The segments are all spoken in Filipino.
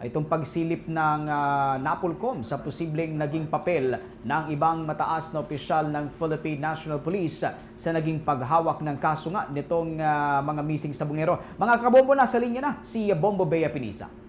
itong pagsilip ng ah, NAPOLCOM sa posibleng naging papel ng ibang mataas na opisyal ng Philippine National Police sa naging paghawak ng kaso nga nitong ah, mga missing sa bungero. Mga kabombo na sa linya na si Bombo Bea Pinisa.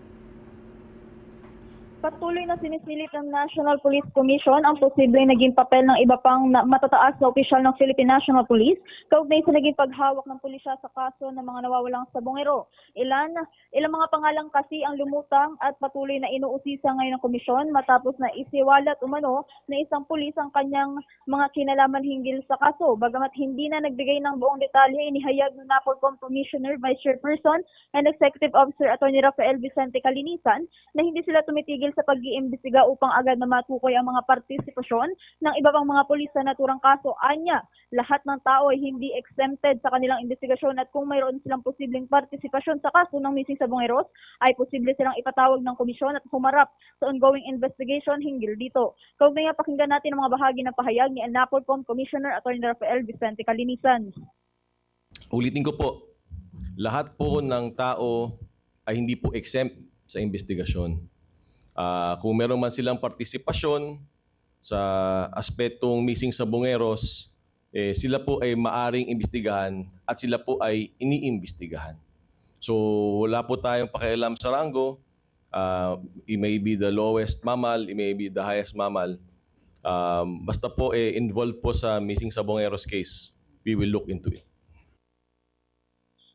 Patuloy na sinisilip ng National Police Commission ang posibleng naging papel ng iba pang matataas na opisyal ng Philippine National Police kaugnay sa naging paghawak ng pulisya sa kaso ng mga nawawalang sabongero. Ilan, ilang mga pangalang kasi ang lumutang at patuloy na inuusisa ngayon ng komisyon matapos na isiwalat umano na isang pulis ang kanyang mga kinalaman hinggil sa kaso. Bagamat hindi na nagbigay ng buong detalye, inihayag ng NAPOLCOM Commissioner, Vice Chairperson, and Executive Officer Atty. Rafael Vicente Calinisan na hindi sila tumitigil sa pag-iimbestiga upang agad na matukoy ang mga partisipasyon ng iba pang mga pulis sa naturang kaso. Anya, lahat ng tao ay hindi exempted sa kanilang investigasyon at kung mayroon silang posibleng partisipasyon sa kaso ng missing sa Bungeros, ay posible silang ipatawag ng komisyon at humarap sa ongoing investigation hinggil dito. Kaugnay nga pakinggan natin ang mga bahagi ng pahayag ni NAPOLCOM Commissioner Atty. Rafael Vicente Calinisan. Ulitin ko po, lahat po ng tao ay hindi po exempt sa investigasyon. Ah, kung meron man silang partisipasyon sa aspetong missing sa bungeros, eh, sila po ay maaring imbestigahan at sila po ay iniimbestigahan. So wala po tayong pakialam sa rango. Ah, it may be the lowest mammal, it may be the highest mammal. Um, basta po eh, involved po sa missing sa bungeros case, we will look into it.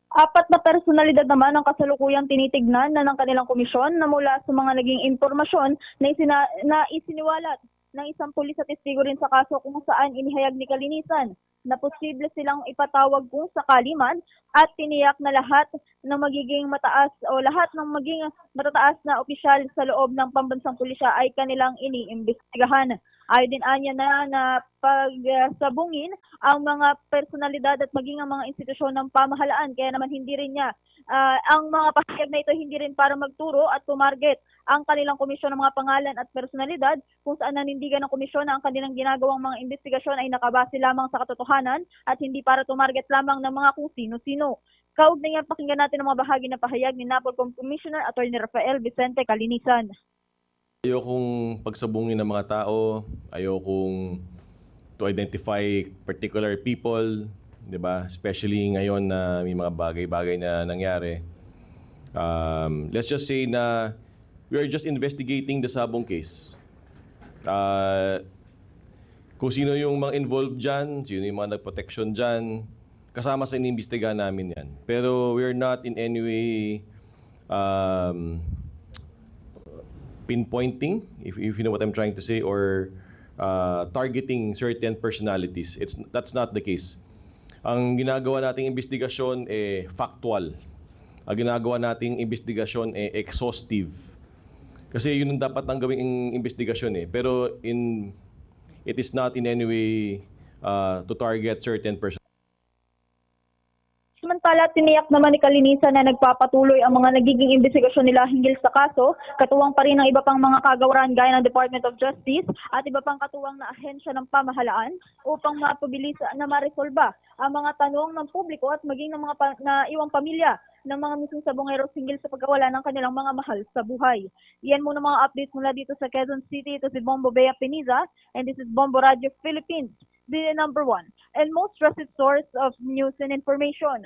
Apat na personalidad naman ang kasalukuyang tinitignan na ng kanilang komisyon na mula sa mga naging impormasyon na, isina, na isiniwalat ng isang pulis at testigo rin sa kaso kung saan inihayag ni Kalinisan na posible silang ipatawag kung sakali man at tiniyak na lahat ng magiging mataas o lahat ng maging matataas na opisyal sa loob ng pambansang pulisya ay kanilang iniimbestigahan. Ayon din anya na na pagsabungin ang mga personalidad at maging ang mga institusyon ng pamahalaan kaya naman hindi rin niya ah, ang mga pahayag na ito hindi rin para magturo at tumarget ang kanilang komisyon ng mga pangalan at personalidad kung saan nanindigan ng komisyon na ang kanilang ginagawang mga investigasyon ay nakabase lamang sa katotohanan at hindi para tumarget lamang ng mga kung sino-sino. Kaugnay nga pakinggan natin ang mga bahagi ng pahayag ni NAPOLCOM Commissioner Atty. Rafael Vicente Calinisan. Ayokong pagsabungin ng mga tao, ayokong to identify particular people, 'di ba? Especially ngayon na may mga bagay-bagay na nangyari. Um, let's just say na we are just investigating the Sabong case. Uh, kung sino yung mga involved dyan, sino yung mga nagprotection dyan, kasama sa inimbestigahan namin yan. Pero we're not in any way um, pinpointing, if, if you know what I'm trying to say, or uh, targeting certain personalities. It's, that's not the case. Ang ginagawa nating investigasyon eh factual. Ang ginagawa nating investigasyon eh exhaustive. Kasi yun ang dapat ang gawing investigasyon eh. Pero in it is not in any way uh, to target certain person. Samantala, tiniyak naman ni Kalinisan na nagpapatuloy ang mga nagiging investigasyon nila hinggil sa kaso, katuwang pa rin ang iba pang mga kagawaran gaya ng Department of Justice at iba pang katuwang na ahensya ng pamahalaan upang mapabilis na maresolba ang mga tanong ng publiko at maging ng mga pa- na iwang pamilya ng mga mismong sabongeros hinggil sa pagkawala ng kanilang mga mahal sa buhay. Yan muna mga updates mula dito sa Quezon City. Ito si Bombo Bea Peniza and this is Bombo Radio Philippines, the number one and most trusted source of news and information.